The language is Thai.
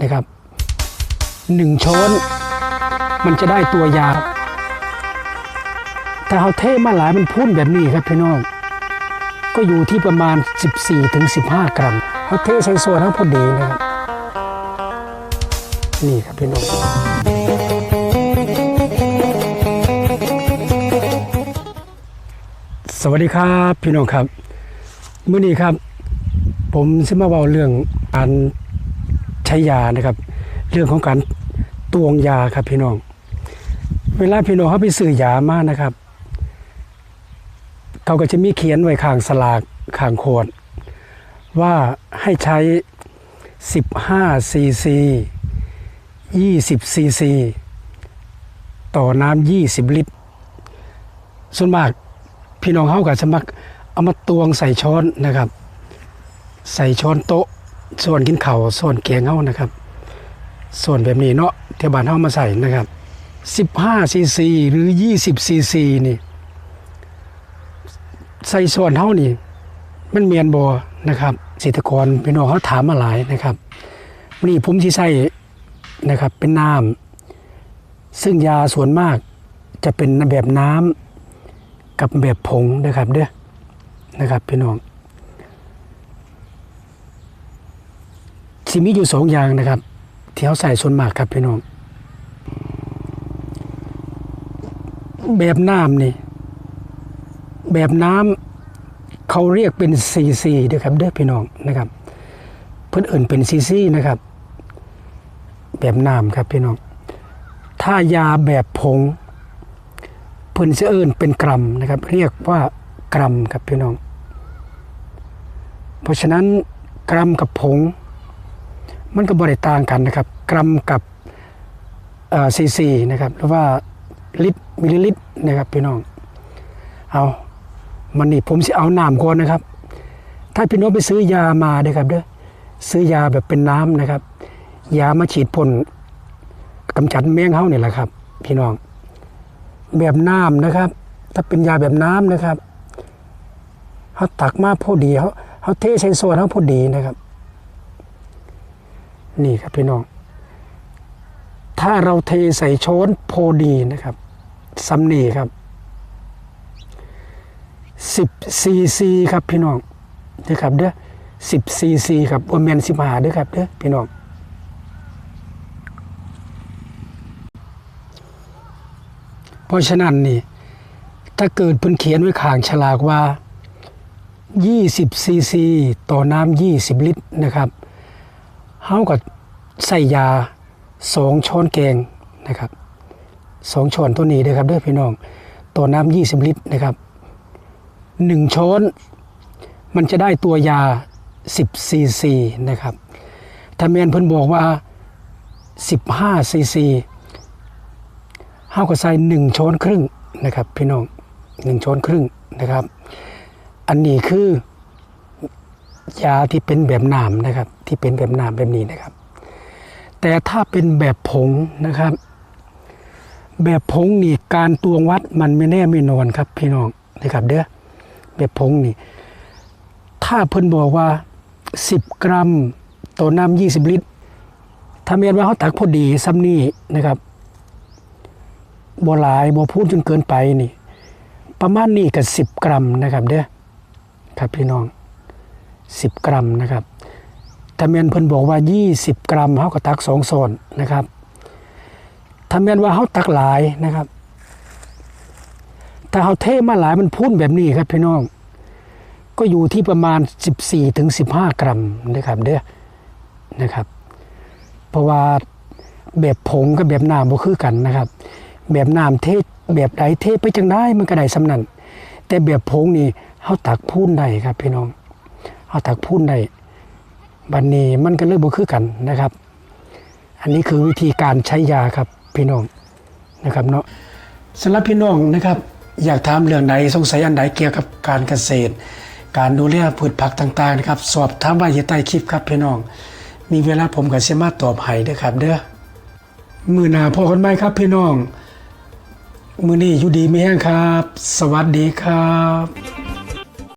นะครับหนึ่งช้อน มันจะได้ตัวยาครับถ้าเอาเทมาหลายมันพุ่นแบบนี้ครับพี่น้อง ก็อยู่ที่ประมาณ 14ถึง15กรัมเอาเทใส่ส่วนทั้งพอดีนะครับ นี่ครับพี่น้อง สวัสดีครับพี่น้องครับ เมื่อนี้ครับ ผมจะมาเบาเรื่องการ ใช้ยานะครับ เรื่องของการตวงยาครับพี่น้อง เวลาพี่น้องเขาไปซื้อยามากนะครับ เขาก็จะมีเขียนไว้ข้างสลากข้างขวด ว่าให้ใช้ 15 ซีซี 20 ซีซี ต่อน้ำ20 ลิตร ส่วนมากพี่น้องเขาก็จะมักเอามาตวงใส่ช้อนนะครับ ใส่ช้อนโต๊ะ ส่วนกินเข้าส่วนแกงเฮานะครับ ส่วนแบบนี้เนาะเที่ยวบ้านเฮามาใส่นะครับ15ซีซีหรือ20ซีซีนี่ ใส่ส่วนเฮานี่ มันเมียนบอนะครับเกษตรกรพี่น้องเขาถามมาหลายนะครับนนี้ผมที่ใส่นะครับเป็นน้ำซึ่งยาส่วนมากจะเป็นแบบน้ำกับแบบผงนะครับเด้อนะครับพี่น้อง สิมีอยู่สองอย่างนะครับที่เขาใส่ส่วนมากครับพี่น้อง แบบน้ำนี่ แบบน้ำเขาเรียกเป็นซีซีเด้อครับเด้อพี่น้องนะครับ เพื่อนเอื่นเป็นซีซีนะครับ แบบน้ำครับพี่น้อง ถ้ายาแบบผงเพื่อนจะเอิญเป็นกรัมนะครับ เรียกว่ากรัมครับพี่น้อง เพราะฉะนั้นกรัมกับผง มันก็บริต่างกันนะครับ กรัมกับซีซีนะครับหรือว่าลิตรมิลลิลิตรนะครับพี่น้อง เอามันนี่ผมสิเอาน้ำก่อนนะครับ ถ้าพี่น้องไปซื้อยามาเด้ครับเด้อซื้อยาแบบเป็นน้ำนะครับ ยามาฉีดพ่นกำจัดแมงเฮาเนี่ยแหละครับ พี่น้อง แบบน้ำนะครับ ถ้าเป็นยาแบบน้ำนะครับเขาตักมาพอดีเขาเขาเทใส่โซนเขาพอดีนะครับ นี่ครับพี่น้อง ถ้าเราเทใส่ช้อนพอดีนะครับซัมนี่ครับสิบซีซีครับพี่น้องเด้อครับเด้อสิบซีซีครับว่าแมนสิบหาเด้อครับเด้อพี่น้องเพราะฉะนั้นนี่ ถ้าเกิดเพิ่นเขียนไว้ข้างฉลากว่า 20ซีซีต่อน้ำ20 ลิตรนะครับ เฮาก็ใส่ยาสองช้อนแกงนะครับสองช้อนตัวนี้เด้อครับเด้อพี่น้องต่อน้ำ20ลิตรนะครับหนึ่งช้อน มันจะได้ตัวยา10ซีซีนะครับถ้าแมนเพิ่นบอกว่า 15ซีซีเฮาก็ใส่หนึ่งช้อนครึ่งนะครับพี่น้องหนึ่งช้อนครึ่งนะครับ อันนี้คือ ยาที่เป็นแบบน้ำนะครับ ที่เป็นแบบน้ำแบบนี้นะครับ แต่ถ้าเป็นแบบผงนะครับ แบบผงนี่การตวงวัดมันไม่แน่ไม่นอนครับ พี่น้องนะครับ เด้อแบบผงนี่ ถ้าเพิ่นบอกว่า 10 กรัมต่อน้ำ20 ลิตรถ้าเมียนว่าเขาตักพอดีซ้ำนี่นะครับบ่หลายบ่พูดจนเกินไปนี่ ประมาณนี้กับ10กรัมนะครับเด้อครับพี่น้อง 10 กรัมนะครับถ้าเมียนเพิ่นบอกว่า 20 กรัมเขาก็ตักสองโซนนะครับถ้าเมียนว่าเขาตักหลายนะครับ ถ้าเขาเทมาหลายมันพุ่นแบบนี้ครับพี่น้อง ก็อยู่ที่ประมาณ 14ถึง15 กรัมนะครับเด้อนะครับ เพราะว่าแบบผงกับแบบน้ำบ่คือกันนะครับ แบบน้ำเทแบบใดเทไปจังได้มันก็ได้สำนันแต่แบบผงนี่เขาตักพูนได้ครับพี่น้อง เขาตักพูนได้บันนี้มันก็เลยบ่คือกันนะครับ อันนี้คือวิธีการใช้ยาครับพี่น้องนะครับเนาะสำหรับพี่น้องนะครับ อยากถามเรื่องใดสงสัยอันใดเกี่ยวกับการเกษตร การดูแลพืชผักต่างๆนะครับ สอบถามไว่าอยู่ใต้คลิปครับพี่น้อง มีเวลาผมก็สมาตอบให้ด้อครับเด้อมือหนาพอกันไหมครับพี่น้อง มือนี้อยู่ดีไม่แห้งครับ สวัสดีครับ